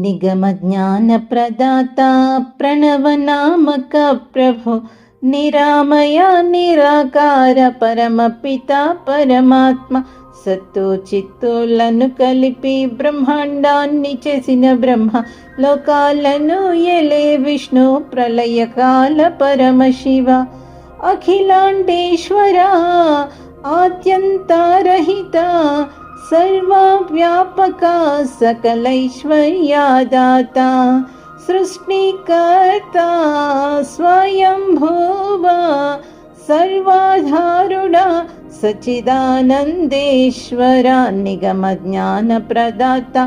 निगमज्ञानप्रदाता प्रणवनामक प्रभो निरामय నిరాకార పరమపిత పరమాత్మ సత్తు చిత్తులను కలిపి బ్రహ్మాండాన్ని చేసిన బ్రహ్మ లోకాలను ఎలే విష్ణు ప్రళయకాల పరమశివ అఖిలాండేశ్వర ఆద్యంతరహిత सर्वव्यापका सकलैश्वर्यादाता सृष्टिकर्ता स्वयं सर्वाधारुणा सचिदानन्देश्वरा निगमज्ञानप्रदाता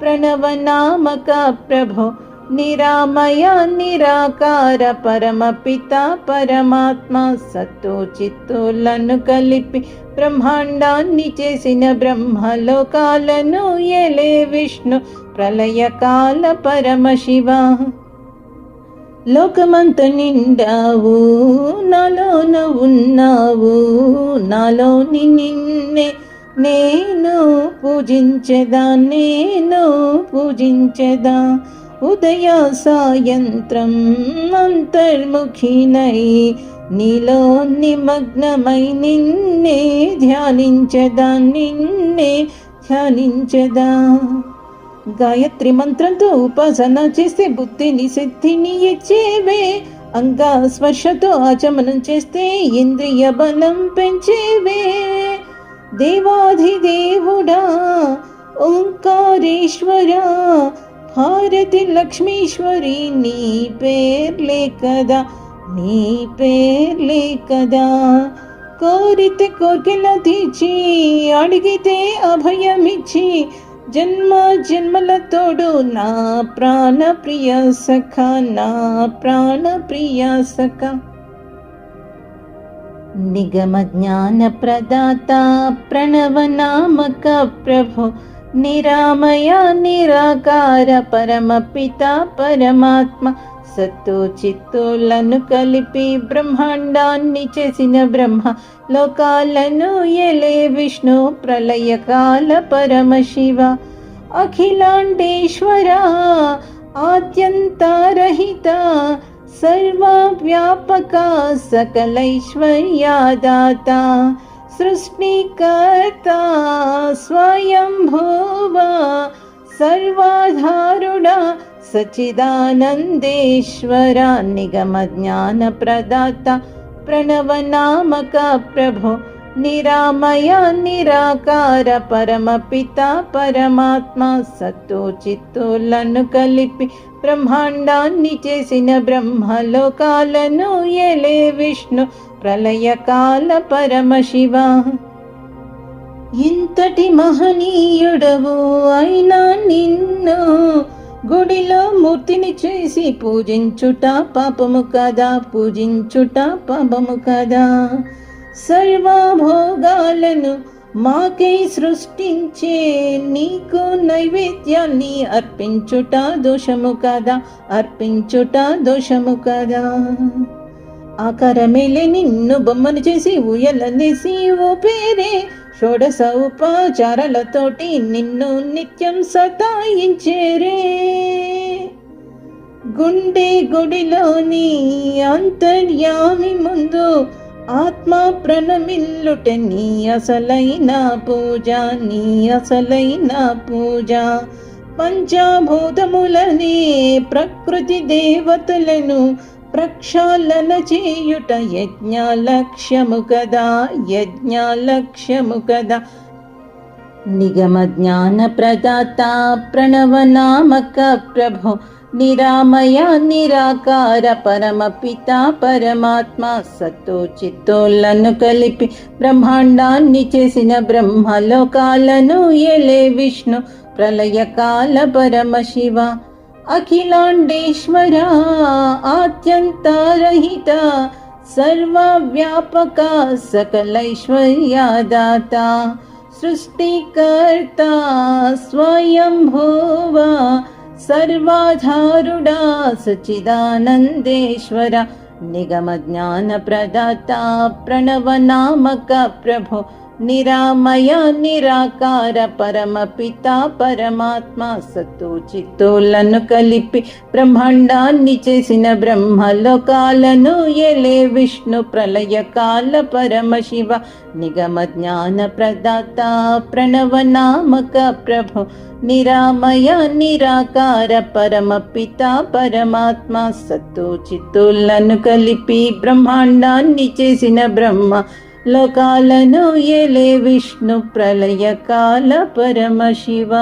प्रणवनामक प्रभो। నిరామయ నిరాకార పరమపిత పరమాత్మ సత్తు చిత్తులను కలిపి బ్రహ్మాండాన్ని చేసిన బ్రహ్మలోకాలను ఎలే విష్ణు ప్రళయకాల పరమశివ లోకమంత నిండావు నాలోన ఉన్నావు నాలోని నిన్నే నేను పూజించదా నేను పూజించదా? ఉదయ సాయంత్రం అంతర్ముఖినై నీలో నిమగ్నమై నిన్నే ధ్యానించదా నిన్నే ధ్యానించదా గాయత్రి మంత్రంతో ఉపాసన చేస్తే బుద్ధిని సిద్ధిని ఇచ్చేవే అంగా స్పర్శతో ఆచమనం చేస్తే ఇంద్రియ బలం పెంచేవే। దేవాధిదేవుడా ఓంకారేశ్వరా హారతి లక్ష్మీశ్వరి నీ పేర్లే కదా నీ పేర్లే కదా. కోరితే కోరికల తీర్చి అడిగితే అభయమిచ్చి జన్మ జన్మల తోడు నా ప్రాణ ప్రియ సఖ నా ప్రాణ ప్రియ సఖ. నిగమ జ్ఞాన ప్రదాత ప్రణవనామక ప్రభు నిరామయ నిరాకార పరమపిత పరమాత్మ సత్తు చిత్తులను కలిపి బ్రహ్మాండాన్ని చేసిన బ్రహ్మ లోకాలను ఎలే విష్ణు ప్రళయకాల పరమశివ అఖిలాండేశ్వర ఆద్యంతరహిత సర్వవ్యాపక సకలైశ్వర్యాదాత. సృష్టికర్త స్వయంభువ సర్వాధారుణ సచిదానందేశ్వర నిగమ జ్ఞాన ప్రదాత ప్రణవనామక ప్రభు నిరామయ నిరాకార పరమపిత పరమాత్మ సత్తు చిత్తులను కలిపి బ్రహ్మాండాన్ని చేసిన బ్రహ్మలోకాలను ఎలే విష్ణు. ప్రళయకాల పరమశివ. ఇంతటి మహనీయుడవు అయినా నిన్ను గుడిలో మూర్తిని చేసి పూజించుట పాపము కదా పూజించుట పాపము కదా. సర్వభోగాలను మాకై సృష్టించే నీకు నైవేద్యాన్ని అర్పించుట దోషము కదా అర్పించుట దోషము కదా. ఆకారమేలే నిన్ను బొమ్మను చేసి ఉయ్యలందేసి ఓ పేరే. షోడశ ఉపచారాలతోటి నిన్ను నిత్యం సతాయించేరే. గుండె గుడిలోని అంతర్యామి ముందు ఆత్మ ప్రణమిల్లుట నీ అసలైన పూజ నీ అసలైన పూజ. పంచభూతములనే ప్రకృతి దేవతలను ప్రక్షాళన చేయుట యజ్ఞ లక్ష్యము కదా యజ్ఞ లక్ష్యము కదా. నిగమ జ్ఞాన ప్రదాత ప్రణవనామక ప్రభో నిరామయ నిరాకార పరమపిత పరమాత్మ సత్తో చిత్తోలను కలిపి బ్రహ్మాండాన్ని చేసిన బ్రహ్మలోకాలను ఎలే విష్ణు ప్రళయకాల పరమ శివ. अखिलाण्डेश्वरा आत्यन्तारहिता सर्वव्यापका सकलैश्वर्यादाता सृष्टिकर्ता स्वयं सर्वाधारुडा सर्वाधारुणा निगमज्ञानप्रदाता प्रणवनामक प्रभो నిరామయ నిరాకార పరమ పిత పరమాత్మ సత్తు చిత్తులను కలిపి బ్రహ్మాండాన్ని చేసిన బ్రహ్మలోకాలను ఎలే విష్ణు ప్రళయ కాల పరమ శివ నిగమ జ్ఞాన ప్రదాత ప్రణవ నామక ప్రభు. నిరామయ నిరాకార పరమ పిత పరమాత్మ సత్తు చిత్తులను కలిపి బ్రహ్మాండాన్ని చేసిన బ్రహ్మ లోకాలను ఎలే విష్ణు ప్రళయ కాల పరమ శివ